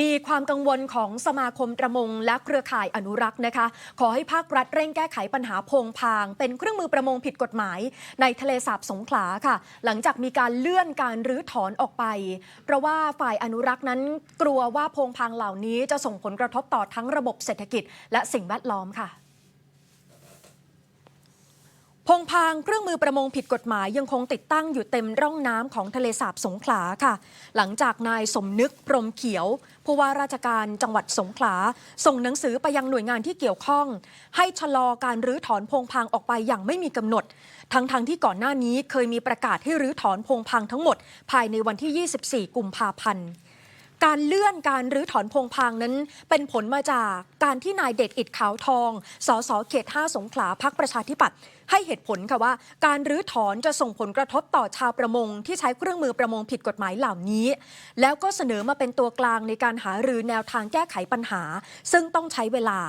มีความกังวลของสมาคมประมงและเครือข่ายอนุรักษ์นะคะ ขอให้ภาครัฐเร่งแก้ไขปัญหาพงพาง เป็นเครื่องมือประมงผิดกฎหมาย ในทะเลสาบสงขลาค่ะ หลังจากมีการเลื่อนการรื้อถอนออกไป เพราะว่าฝ่ายอนุรักษ์นั้นกลัวว่าพงพางเหล่านี้จะส่งผลกระทบต่อทั้งระบบเศรษฐกิจ และสิ่งแวดล้อมค่ะ พงพางเครื่องมือประมงผิดกฎหมายยังคงติดตั้งอยู่เต็มร่องน้ำของทะเลสาบสงขลาค่ะ หลังจากนายสมนึกพรมเขียวผู้ว่าราชการจังหวัดสงขลา ส่งหนังสือไปยังหน่วยงานที่เกี่ยวข้อง ให้ชะลอการรื้อถอนพงพางออกไปอย่างไม่มีกำหนด ทั้งๆทที่ก่อนหน้านี้เคยมีประกาศให้รื้อถอนพงพางทั้งหมด ภายในวันที่ 24 กุมภาพันธ์ การเลื่อนการรื้อถอนพงพางนั้น เป็นผลมาจากการที่นายเดชอิดขาวทอง สสเขต 5 สงขลาพักประชาธิปัตย์ให้เหตุผลค่ะว่า การรื้อถอนจะส่งผลกระทบต่อชาวประมง ที่ใช้เครื่องมือประมงผิดกฎหมายเหล่านี้ แล้วก็เสนอมาเป็นตัวกลางในการหารือแนวทางแก้ไขปัญหา ซึ่งต้องใช้เวลา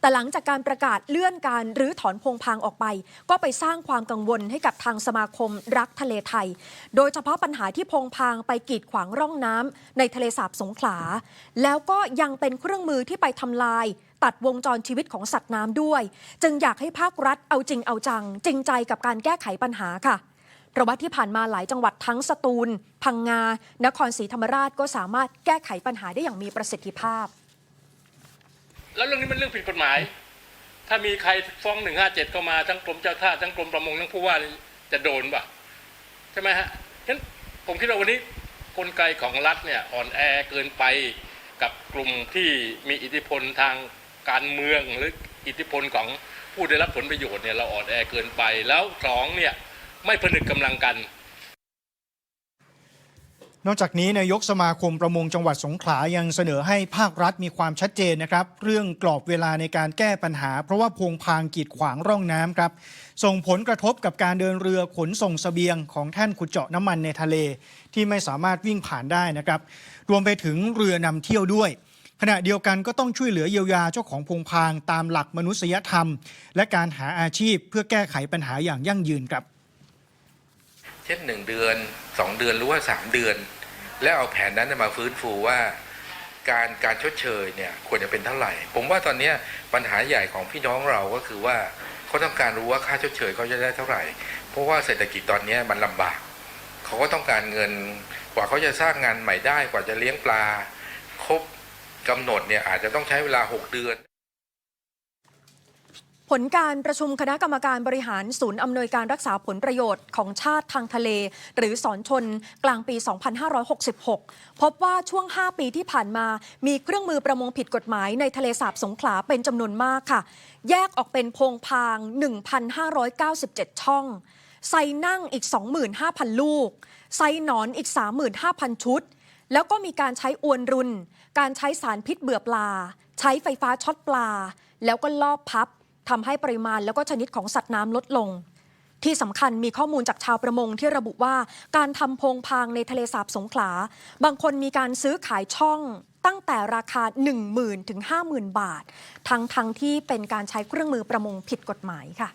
แต่หลังจากการประกาศเลื่อนการรื้อถอนพงพางออกไป ก็ไปสร้างความกังวลให้กับทางสมาคมรักทะเลไทย โดยเฉพาะปัญหาที่พงพางไปกีดขวางร่องน้ำในทะเลสาบสงขลา แล้วก็ยังเป็นเครื่องมือที่ไปทำลาย ตัดวงจรชีวิตของสัตว์น้ำด้วย จึงอยากให้ภาครัฐเอาจริงเอาจัง จริงใจกับการแก้ไขปัญหาค่ะพราะว่าที่ผ่านมาหลายจังหวัดทั้งสตูล พังงา นครศรีธรรมราชก็สามารถแก้ไขปัญหาได้อย่างมีประสิทธิภาพ แล้วเรื่องนี้มันเรื่องผิดกฎหมาย ถ้ามีใครฟ้องหนึ่งห้าเจ็ดเข้ามาทั้งกรมเจ้าท่าทั้งกรมประมงทั้งผู้ว่าจะโดนป่ะใช่ไหมฮะฉะนั้นผมคิดว่าวันนี้ กลไกของรัฐเนี่ยอ่อนแอเกินไปกับกลุ่มที่มีอิทธิพลทางการเมืองหรืออิทธิพลของผู้ได้รับผลประโยชน์เนี่ยเราอ่อนแอเกินไปแล้วสองเนี่ยไม่ผนึกกำลังกัน นอกจากนี้นายกสมาคมประมงจังหวัดสงขลายังเสนอให้ภาครัฐมีความชัดเจนนะครับ เรื่องกรอบเวลาในการแก้ปัญหา เพราะว่าพงพางกีดขวางร่องน้ำครับ ส่งผลกระทบกับการเดินเรือขนส่งเสบียงของแท่นขุดเจาะน้ำมันในทะเล ที่ไม่สามารถวิ่งผ่านได้นะครับ รวมไปถึงเรือนำเที่ยวด้วยขณะเดียวกันก็ต้องช่วยเหลือเยียวยาเจ้าของพงพางตามหลักมนุษยธรรม และการหาอาชีพเพื่อแก้ไขปัญหาอย่างยั่งยืนครับ เช่นหนึ่งเดือนสองเดือนหรือว่าสามเดือน แล้วเอาแผนนั้นมาฟื้นฟูว่าการการชดเชยเนี่ยควรจะเป็นเท่าไหร่ ผมว่าตอนนี้ปัญหาใหญ่ของพี่น้องเราก็คือว่าเขาต้องการรู้ว่าค่าชดเชยเขาจะได้เท่าไหร่ เพราะว่าเศรษฐกิจตอนนี้มันลำบาก เขาก็ต้องการเงินกว่าเขาจะสร้างงานใหม่ได้กว่าจะเลี้ยงปลา ครบกำหนดเนี่ยอาจจะต้องใช้เวลา 6 เดือน ผลการประชุมคณะกรรมการบริหารศูนย์อำนวยการรักษาผลประโยชน์ของชาติทางทะเล หรือสอนชนกลางปี 2566 พบว่าช่วง 5 ปีที่ผ่านมา มีเครื่องมือประมงผิดกฎหมายในทะเลสาบสงขลาเป็นจำนวนมากค่ะ แยกออกเป็นพงพาง 1,597 ช่อง ไซนั่งอีก 25,000 ลูก ไซหนอนอีก 35,000 ชุด แล้วก็มีการใช้อวนรุน การใช้สารพิษเบื่อปลา ใช้ไฟฟ้าช็อตปลา แล้วก็ลอบพับ ทำให้ปริมาณแล้วก็ชนิดของสัตว์น้ำลดลง ที่สำคัญมีข้อมูลจากชาวประมงที่ระบุว่าการทำโพงพางในทะเลสาบสงขลา บางคนมีการซื้อขายช่องตั้งแต่ราคา 1 0,000 ถึง 50,000 บาท ทั้งทั้งที่เป็นการใช้เครื่องมือประมงผิดกฎหมายค่ะ